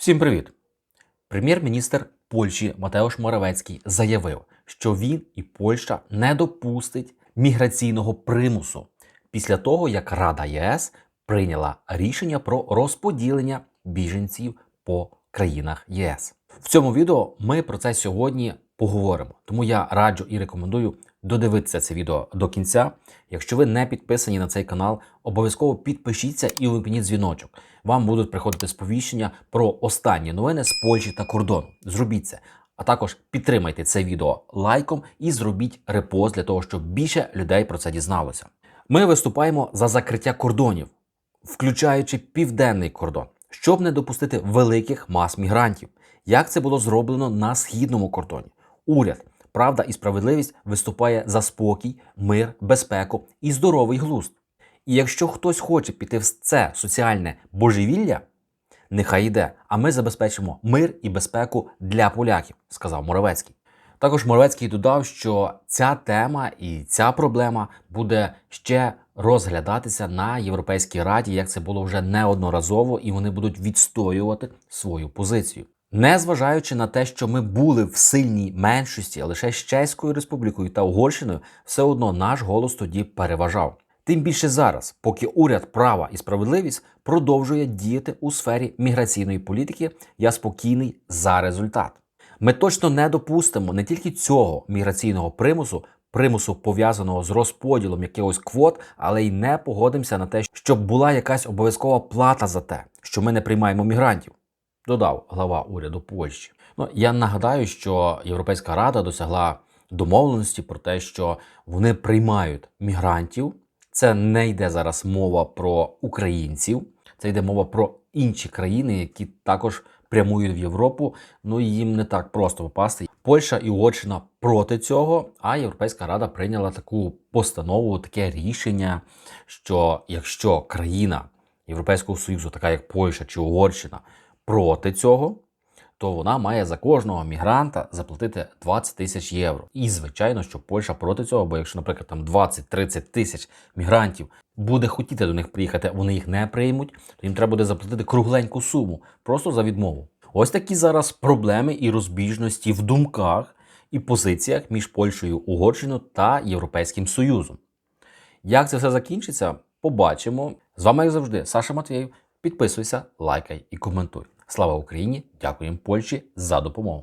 Всім привіт! Прем'єр-міністр Польщі Матеуш Моравецький заявив, що він і Польща не допустить міграційного примусу після того, як Рада ЄС прийняла рішення про розподілення біженців по країнах ЄС. В цьому відео ми про це сьогодні поговоримо. Тому я раджу і рекомендую додивитися це відео до кінця. Якщо ви не підписані на цей канал, обов'язково підпишіться і увімкніть дзвіночок. Вам будуть приходити сповіщення про останні новини з Польщі та кордону. Зробіть це. А також підтримайте це відео лайком і зробіть репост для того, щоб більше людей про це дізналося. Ми виступаємо за закриття кордонів, включаючи південний кордон, щоб не допустити великих мас мігрантів. Як це було зроблено на східному кордоні? Уряд, правда і справедливість виступає за спокій, мир, безпеку і здоровий глузд. І якщо хтось хоче піти в це соціальне божевілля, нехай йде, а ми забезпечимо мир і безпеку для поляків, сказав Моровецький. Також Моровецький додав, що ця тема і ця проблема буде ще розглядатися на Європейській раді, як це було вже неодноразово, і вони будуть відстоювати свою позицію. Незважаючи на те, що ми були в сильній меншості лише з Чеською республікою та Угорщиною, все одно наш голос тоді переважав. Тим більше зараз, поки уряд права і справедливість продовжує діяти у сфері міграційної політики, я спокійний за результат. Ми точно не допустимо не тільки цього міграційного примусу, примусу пов'язаного з розподілом якихось квот, але й не погодимося на те, щоб була якась обов'язкова плата за те, що ми не приймаємо мігрантів. Додав глава уряду Польщі. Ну я нагадаю, що Європейська рада досягла домовленості про те, що вони приймають мігрантів. Це не йде зараз мова про українців, це йде мова про інші країни, які також прямують в Європу. Ну і їм не так просто попасти. Польща і Угорщина проти цього. А Європейська рада прийняла таку постанову, таке рішення, що якщо країна Європейського Союзу, така як Польща чи Угорщина, проти цього, то вона має за кожного мігранта заплатити 20 тисяч євро. І звичайно, що Польща проти цього, бо якщо, наприклад, там 20-30 тисяч мігрантів буде хотіти до них приїхати, вони їх не приймуть, то їм треба буде заплатити кругленьку суму просто за відмову. Ось такі зараз проблеми і розбіжності в думках і позиціях між Польщею, Угорщиною та Європейським Союзом. Як це все закінчиться, побачимо. З вами, як завжди, Саша Матвєєв. Підписуйся, лайкай і коментуй. Слава Україні! Дякуємо Польщі за допомогу.